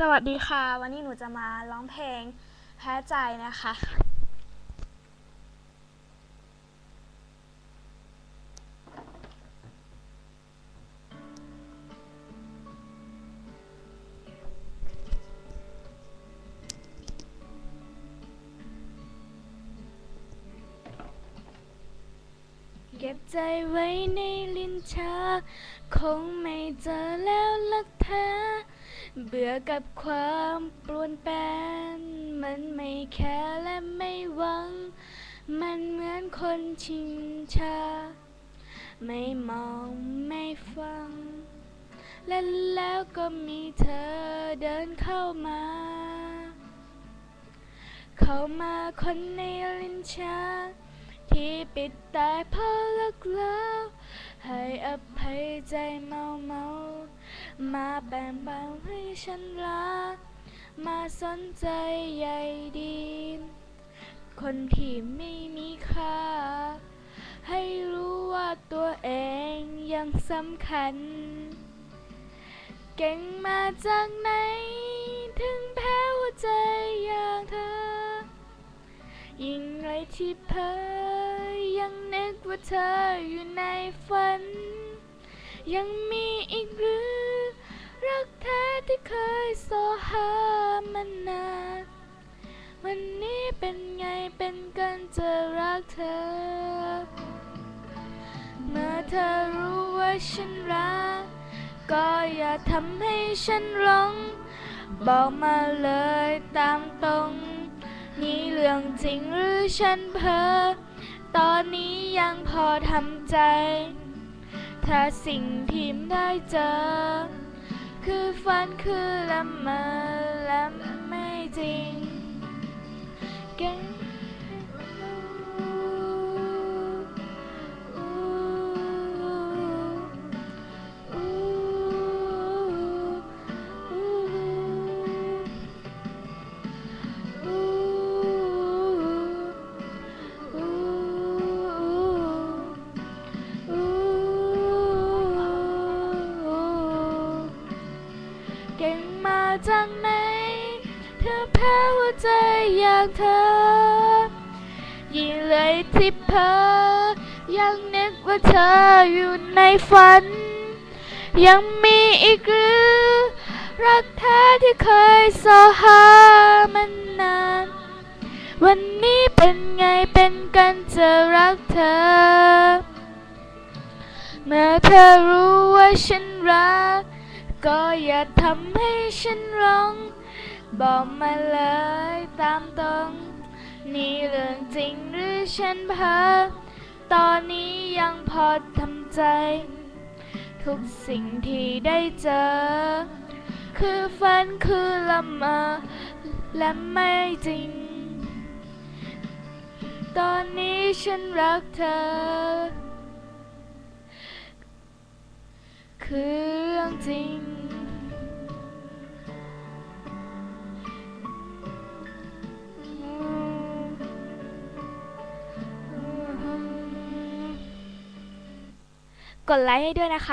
สวัสดีค่ะ วันนี้หนูจะมาร้องเพลงแพ้ใจนะคะ เก็บใจไว้ในลิ้นชักคงไม่เจอแล้วลักเธอ เบื่อกับความปรวนแปรนมันไม่แคร์และไม่หวัง มันเหมือนคนชิงชา ไม่มองไม่ฟัง และแล้วก็มีเธอเดินเข้ามา เข้ามาคนในลิ้นชักที่ปิดตายเพราะลิกแล้วให้อภัยใจเมาเมา มาแบ่งเบาให้ฉันรัก มาสนใจใยดี คนที่ไม่มีค่า ให้รู้ว่าตัวเองยังสำคัญ เก่งมาจากไหน ถึงแพ้หัวใจอย่างเธอ ยิ่งไรที่เพ้อยังนึกว่าเธออยู่ในฝัน ยังมีอีกหรือ รักแท้ที่เคยโซหามันนานวันนี้เป็นไงเป็นกันจะรักเธอ เมื่อเธอรู้ว่าฉันรัก ก็อย่าทำให้ฉันหลงบอกมาเลยตามตรง นี่เรื่องจริงหรือฉันเพ้อตอนนี้ยังพอทำใจ ถ้าสิ่งที่ได้เจอ คือฝันคือละเมอและไม่จริง จากไหนเธอแพ้หัวใจอยากเธอ ยิ่งเลยที่เพอยังนึกว่าเธออยู่ในฝัน ยังมีอีกหรือ รักแท้ที่เคยสอหามันนาน วันนี้เป็นไงเป็นกันจะรักเธอ เมื่อเธอรู้ว่าฉันรัก ก็อย่าทำให้ฉันร้อง บอกมาเลยตามตรง นี่เรื่องจริงหรือฉันเพ้อตอนนี้ยังพอทำใจ ทุกสิ่งที่ได้เจอ คือฝันคือละเมอและไม่จริง ตอนนี้ฉันรักเธอ คือ รื่องจริง กดไลค์ให้ด้วยนะคะ